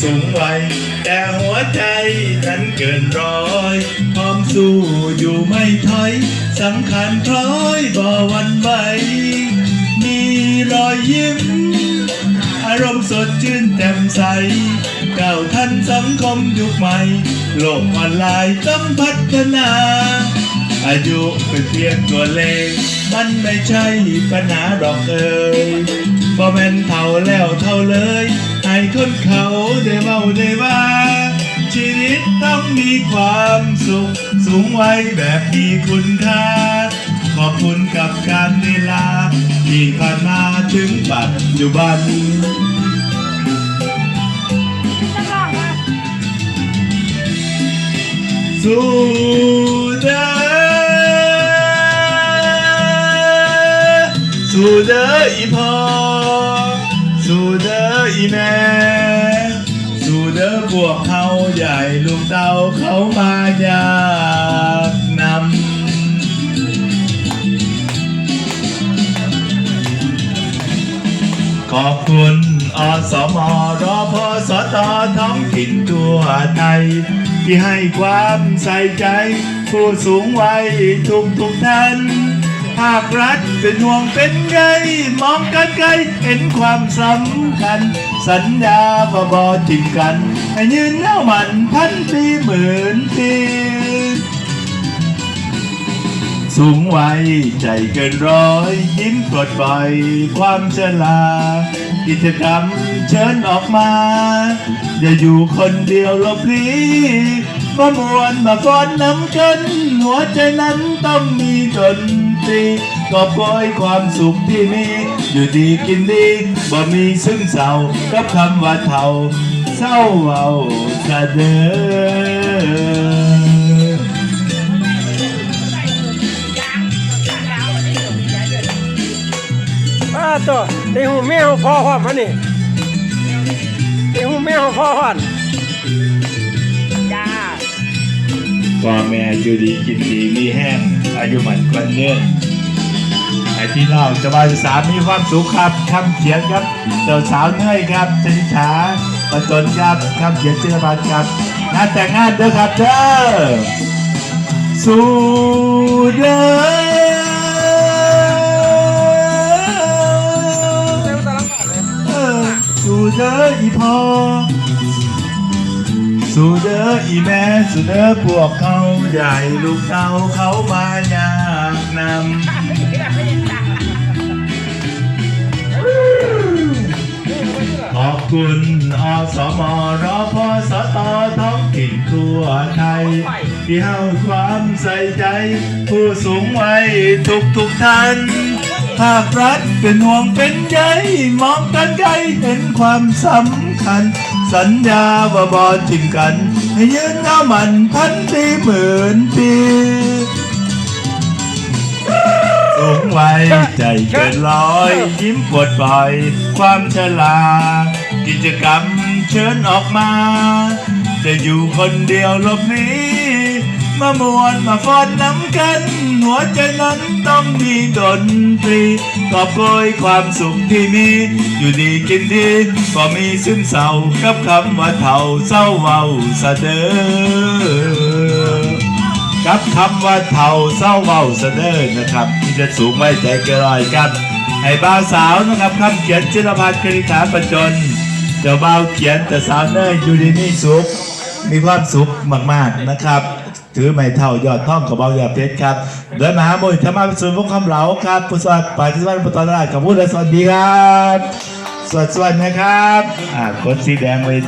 สูงวัยแต่หัวใจนั้นเกินร้อยพร้อมสู้อยู่ไม่ถอยสำคัญคล้อยบ่วันไหวมีรอยยิ้ม อารมณ์สดชื่นแจ่มใสก้าวทันสังคมยุคใหม่ โลกออนไลน์ต้องพัฒนา อายุเป็นเพียงตัวเลข มันไม่ใช่ปัญหาดอกเอ่ยบ่แม่นเท่าแล้วเท่าเลย ให้คนเขาได้เมาได้ว่าชีวิตต้องมีความสุข สูงไว้แบบมีคุณค่า ขอบคุณกับการเวลา ที่ผ่านมาถึงปัจจุบันสู้เด้สู้เด้ออีพอ สู้เด้ออีแม่สู้เด้อพวกเขาใหญ่ลูกเต้าเขามาอยากนำขอบคุณอสมรอพอสตท้องถิ่นทั่วไทย ที่ให้ความใส่ใจ ผู้สูงวัยทุกทุกท่าน ภาครัฐเป็นห่วงเป็นใยมองกันไกลเห็นความสำคัญ สัญญาว่บอทิ้งกัน ให้ยืนเน่ามันพันปีหมื่นปีสูงไวัยใจเกินร้อย ยิ้มปลดปล่อยความเชลา กิจกรรมเชิญออกมา อย่าอยู่คนเดียวลบลีมามวนมาฟ้อนน้ำกัน หัวใจนั้นต้องมีดน ตรีกอบกอยความสุขที่มี อยู่ดีกินดีบ่มีซึ่งเศร้ากับคำว่าเท่าเศร้าเอาซะเด้ออ้าตัวในหูแมวพ่อความมันนี่ในหูแมวพ่อความจ้าพ่อแม่อยู่ดีกินดีมีแห้งอายุมันกวันเนื่อ งไอ้ที่เราจะมาศึกษามีความสุขครับคำเขียนครับเจ้าสาวเนื่อยครับชนิชาประจนครับคำเขียนจิรพันครับงานแต่งงานเด้อครับเด้อสู่เด้อเอออสู่เด้ออีพ่อสู่เด้ออีแม่สู่เด้อพวกเขาใหญ่ลูกเต้าเขามาอยากนำ คุณอสมรอพอสตท้องถิ่นทั่วไทยที่ให้ความใส่ใจ ผู้สูงวัยทุกทุกๆท่านภาครัฐเป็นห่วงเป็นใยมองกันไกลเห็นความสำคัญ สัญญาว่าบอทิ้งกัน ให้ยืนเอามันพันปีหมื่นปีสูงวัยใจเกินร้อย ยิ้มปวดบ่อย ความฉลาด กิจกรรมเชิญออกมา จะอยู่คนเดียวลบหนี้มามวนมาฟอนน้ำกัน หัวใจนั้นต้องมีดนตรีกอบโกยความสุขที่มี อยู่ดีกินดีก็มีซึมเศร้ากับคำว่าเท่าเศร้าเว้าสะเดอกับคำว่าเท่าเศร้าเว้าเสนอนะครับ ที่จะสูงไว้ใจเกนร้อยครับให้บ่าวสาวนะครับคำเขียนจิรพัฒน์คณิษฐาประจน เจ้าบ่าวเขียนแต่สาวเนยอยู่ดีมีสุขมีความสุขมากๆนะครับ ถือไม่เท่ายอดท่องกับเบายอดเพชรครับโดยมหาบุญธรรมวิสุทธิ์วงศ์คำเหลาครับผู้สวัสดิ์ปฏิบัติปตนราชกับผู้ใดสวัสดีครับ สวัสดีนะครับอ่าคนสีแดงไว้